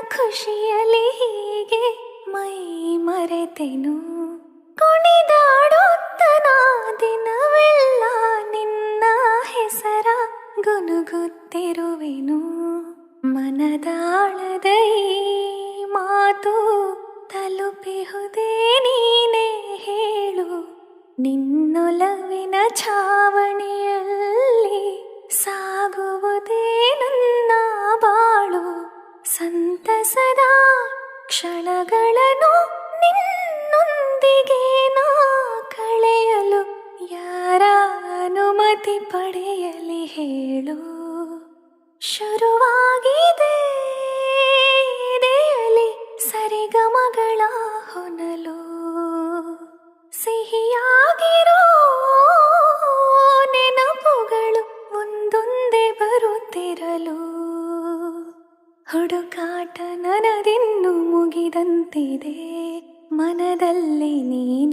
ಖುಷಿಯಲಿ ಹೀಗೆ ಮೈ ಮರೆತೆನು. ಕುಣಿದಾಡುತ್ತನ ದಿನವೆಲ್ಲ ನಿನ್ನ ಹೆಸರ ಗುನುಗುತ್ತಿರುವೆನು. ಮನದಾಳದ ಮಾತು ತಲುಪಿಹುದೇ ನೀನೇ ಹೇಳು. ನಿನ್ನೊಲವಿನ ಛಾವಣಿಯಲ್ಲಿ ಸಾಗುವುದೇ ನನ್ನ ಸಂತಸದ ಕ್ಷಣಗಳನ್ನು ನಿನ್ನೊಂದಿಗೆ ನಾ ಕಳೆಯಲು ಯಾರ ಅನುಮತಿ ಪಡೆಯಲಿ ಹೇಳು. ಶುರುವಾಗಿದೆ ಸರಿಗಮಗಳ ಹೊನಲು. ಸಿಹಿಯಾಗಿರೋ ನೆನಪುಗಳು ಒಂದೊಂದೇ ಬರುತ್ತಿರಲು. ಹುಡುಕಾಟ ನನದಿನ್ನು ಮುಗಿದಂತಿದೆ. ಮನದಲ್ಲಿ ನೀನು